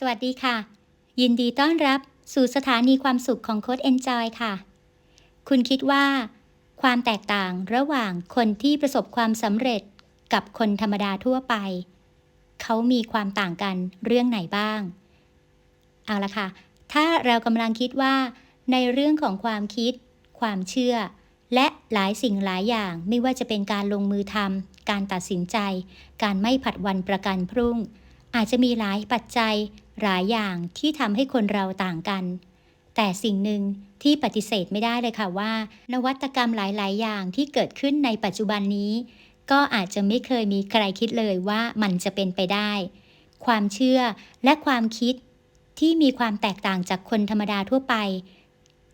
สวัสดีค่ะ ยินดีต้อนรับสู่สถานีความสุขของโค้ด Enjoy ค่ะ คุณคิดว่า ความแตกต่างระหว่างคนที่ประสบความสำเร็จกับคนธรรมดาทั่วไป เขามีความต่างกันเรื่องไหนบ้าง เอาละค่ะ ถ้าเรากำลังคิดว่า ในเรื่องของความคิด ความเชื่อ และหลายสิ่งหลายอย่างไม่ว่าจะเป็นการลงมือทำการตัดสินใจ การไม่ผัดวันประกันพรุ่ง อาจจะมีหลายปัจจัยหลายอย่างที่ทำให้คนเราต่างกัน แต่สิ่งหนึ่งที่ปฏิเสธไม่ได้เลยค่ะว่า นวัตกรรมหลาย ๆ อย่างที่เกิดขึ้นในปัจจุบันนี้ ก็อาจจะไม่เคยมีใครคิดเลยว่ามันจะเป็นไปได้ ความเชื่อและความคิดที่มีความแตกต่างจากคนธรรมดาทั่วไป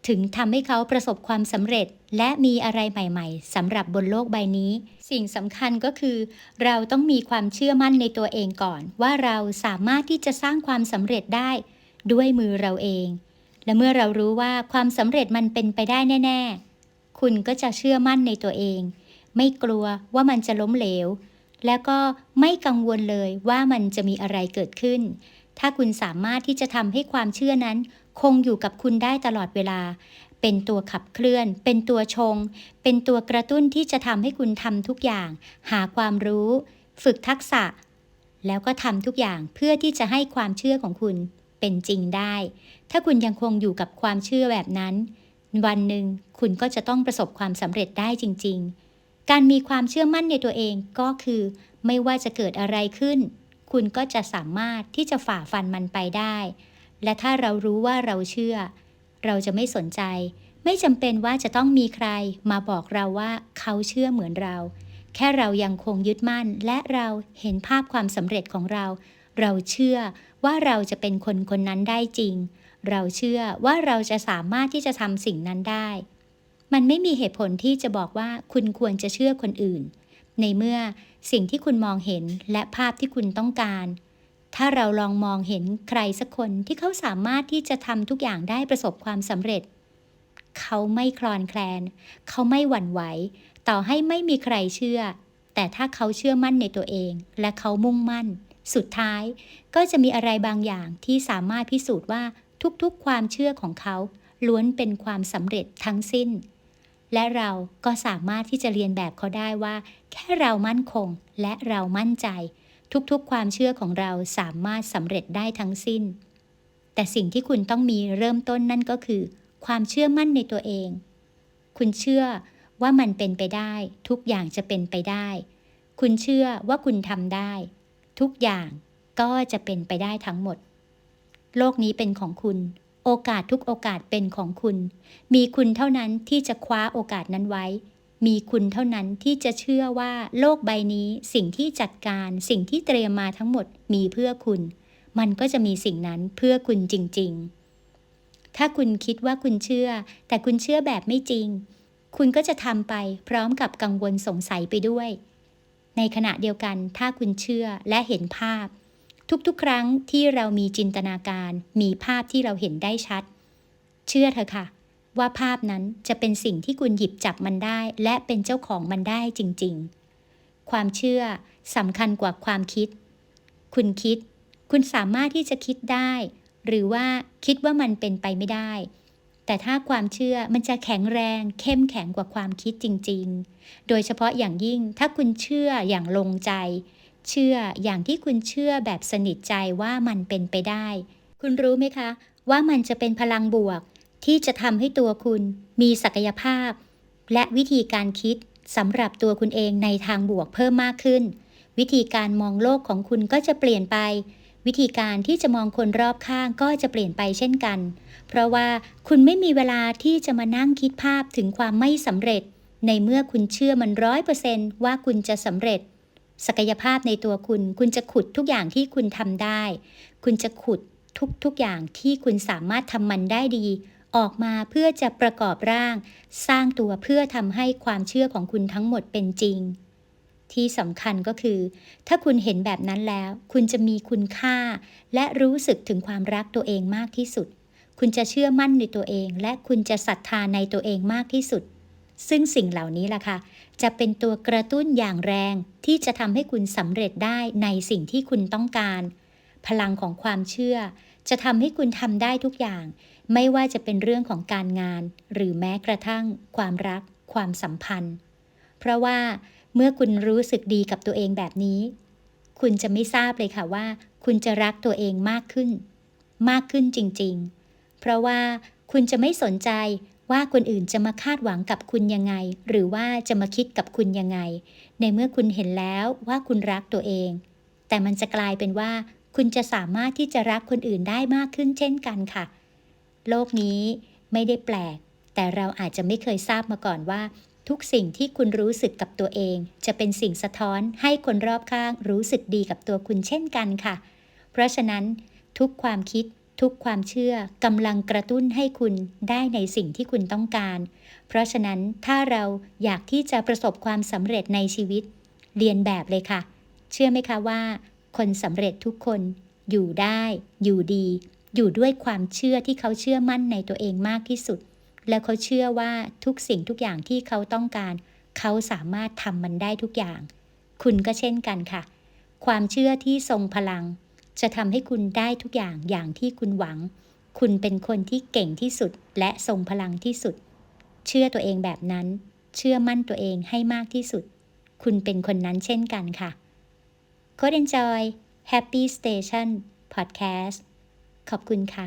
ถึงทำให้เขาประสบความสำเร็จ และมีอะไรใหม่ๆสำหรับบนโลกใบนี้ สิ่งสำคัญก็คือ เราต้องมีความเชื่อมั่นในตัวเองก่อน ว่าเราสามารถที่จะสร้างความสำเร็จได้ ด้วยมือเราเอง และเมื่อเรารู้ว่าความสำเร็จมันเป็นไปได้แน่ ๆ คุณก็จะเชื่อมั่นในตัวเอง ไม่กลัวว่ามันจะล้มเหลว แล้วก็ไม่กังวลเลยว่ามันจะมีอะไรเกิดขึ้น ถ้าคุณสามารถที่จะทำให้ความเชื่อนั้น คงอยู่กับคุณได้ตลอดเวลา เป็นตัวขับเคลื่อน เป็นตัวชง เป็นตัวกระตุ้นที่จะทำให้คุณทำทุกอย่าง หาความรู้ ฝึกทักษะ แล้วก็ทำทุกอย่างเพื่อที่จะให้ความเชื่อของคุณเป็นจริงได้ ถ้าคุณยังคงอยู่กับความเชื่อแบบนั้น วันหนึ่งคุณก็จะต้องประสบความสำเร็จได้จริง ๆ การมีความเชื่อมั่นในตัวเองก็คือ ไม่ว่าจะเกิดอะไรขึ้น คุณก็จะสามารถที่จะฝ่าฟันมันไปได้ และถ้าเรารู้ว่าเราเชื่อ เราจะไม่สนใจ ไม่จำเป็นว่าจะต้องมีใครมาบอกเราว่าเขาเชื่อเหมือนเรา แค่เรายังคงยึดมั่น และเราเห็นภาพความสำเร็จของเรา เราเชื่อว่าเราจะเป็นคนคนนั้นได้จริง เราเชื่อว่าเราจะสามารถที่จะทำสิ่งนั้นได้ มันไม่มีเหตุผลที่จะบอกว่าคุณควรจะเชื่อคนอื่น ในเมื่อ สิ่งที่คุณมองเห็นและภาพที่คุณต้องการ ถ้าเราลองมองเห็นใครสักคนที่เขาสามารถที่จะทำทุกอย่างได้ประสบความสำเร็จ เขาไม่คลอนแคลน เขาไม่หวั่นไหว ต่อให้ไม่มีใครเชื่อ แต่ถ้าเขาเชื่อมั่นในตัวเอง และเขามุ่งมั่น สุดท้าย ก็จะมีอะไรบางอย่างที่สามารถพิสูจน์ว่าทุกๆ ความเชื่อของเขาล้วนเป็นความสำเร็จทั้งสิ้น และเราก็สามารถที่จะเรียนแบบเขาได้ว่า แค่เรามั่นคงและเรามั่นใจ ทุกๆ ความเชื่อของเราสามารถสำเร็จได้ทั้งสิ้น แต่สิ่งที่คุณต้องมีเริ่มต้นนั่นก็คือ ความเชื่อมั่นในตัวเอง คุณเชื่อว่ามันเป็นไปได้ ทุกอย่างจะเป็นไปได้ คุณเชื่อว่าคุณทำได้ ทุกอย่างก็จะเป็นไปได้ทั้งหมด โลกนี้เป็นของคุณ โอกาสทุกโอกาสเป็นของคุณ มีคุณเท่านั้นที่จะคว้าโอกาสนั้นไว้ มีคุณเท่านั้นที่จะเชื่อว่าโลกใบนี้สิ่งที่จัดการสิ่งที่เตรียมมาทั้งหมดมีเพื่อคุณ มันก็จะมีสิ่งนั้นเพื่อคุณจริง ๆ ถ้าคุณคิดว่าคุณเชื่อ แต่คุณเชื่อแบบไม่จริง คุณก็จะทำไปพร้อมกับกังวลสงสัยไปด้วย ในขณะเดียวกันถ้าคุณเชื่อและเห็นภาพ ทุกๆ ครั้งที่เรามีจินตนาการ มีภาพที่เราเห็นได้ชัด เชื่อเถอะค่ะ ว่าภาพนั้นจะเป็นสิ่งที่คุณหยิบจับมันได้ และเป็นเจ้าของมันได้จริง ๆ ความเชื่อสำคัญกว่าความคิด คุณคิด คุณสามารถที่จะคิดได้ หรือว่าคิดว่ามันเป็นไปไม่ได้ แต่ถ้าความเชื่อมันจะแข็งแรง เข้มแข็งกว่าความคิดจริง ๆ โดยเฉพาะอย่างยิ่งถ้าคุณเชื่ออย่างลงใจ เชื่ออย่างที่คุณเชื่อแบบสนิทใจว่ามันเป็นไปได้ คุณรู้ไหมคะ ว่ามันจะเป็นพลังบวก ที่จะทำให้ตัวคุณมีศักยภาพ และวิธีการคิดสำหรับตัวคุณเองในทางบวกเพิ่มมากขึ้น วิธีการมองโลกของคุณก็จะเปลี่ยนไป วิธีการที่จะมองคนรอบข้างก็จะเปลี่ยนไปเช่นกัน เพราะว่าคุณไม่มีเวลาที่จะมานั่งคิดภาพถึงความไม่สำเร็จ ในเมื่อคุณเชื่อมันร้อยเปอร์เซนต์ว่าคุณจะสำเร็จ ศักยภาพในตัวคุณ คุณจะขุดทุกอย่างที่คุณทำได้ คุณจะขุดทุกๆอย่างที่คุณสามารถทำมันได้ดี ออกมาเพื่อจะประกอบร่าง สร้างตัวเพื่อทำให้ความเชื่อของคุณทั้งหมดเป็นจริง ที่สำคัญก็คือ ถ้าคุณเห็นแบบนั้นแล้ว คุณจะมีคุณค่า และรู้สึกถึงความรักตัวเองมากที่สุด คุณจะเชื่อมั่นในตัวเอง และคุณจะศรัทธาในตัวเองมากที่สุด ซึ่งสิ่งเหล่านี้ล่ะค่ะ จะเป็นตัวกระตุ้นอย่างแรงที่จะทำให้คุณสำเร็จได้ในสิ่งที่คุณต้องการพพลังของความเชื่อ จะทำให้คุณทำได้ทุกอย่าง ไม่ว่าจะเป็นเรื่องของการงาน หรือแม้กระทั่ง ความรัก ความสัมพันธ์ เพราะว่าเมื่อคุณรู้สึกดีกับตัวเองแบบนี้ คุณจะไม่ทราบเลยค่ะว่า คุณจะรักตัวเองมากขึ้น มากขึ้นจริง ๆ เพราะว่าคุณจะไม่สนใจ ว่าคนอื่นจะมาคาดหวังกับคุณยังไง หรือว่าจะมาคิดกับคุณยังไง ในเมื่อคุณเห็นแล้วว่าคุณรักตัวเอง แต่มันจะกลายเป็นว่า คุณจะสามารถที่จะรักคนอื่นได้มากขึ้นเช่นกันค่ะ โลกนี้ไม่ได้แปลก แต่เราอาจจะไม่เคยทราบมาก่อนว่า ทุกสิ่งที่คุณรู้สึกกับตัวเอง จะเป็นสิ่งสะท้อนให้คนรอบข้างรู้สึกดีกับตัวคุณเช่นกันค่ะ เพราะฉะนั้นทุกความคิด ทุกความเชื่อกำลังกระตุ้นให้คุณได้ในสิ่งที่คุณต้องการ เพราะฉะนั้นถ้าเราอยากที่จะประสบความสำเร็จในชีวิต เรียนแบบเลยค่ะ เชื่อไหมคะว่า คนสำเร็จทุกคน อยู่ได้ อยู่ดี อยู่ด้วยความเชื่อที่เขาเชื่อมั่นในตัวเองมากที่สุด แล้วเขาเชื่อว่าทุกสิ่งทุกอย่างที่เขาต้องการ เขาสามารถทำมันได้ทุกอย่าง คุณก็เช่นกันค่ะ ความเชื่อที่ทรงพลัง จะทำให้คุณได้ทุกอย่างอย่างที่คุณหวัง คุณเป็นคนที่เก่งที่สุดและทรงพลังที่สุด เชื่อตัวเองแบบนั้น เชื่อมั่นตัวเองให้มากที่สุด คุณเป็นคนนั้นเช่นกันค่ะ c o d e Enjoy Happy Station Podcast ขอบคุณค่ะ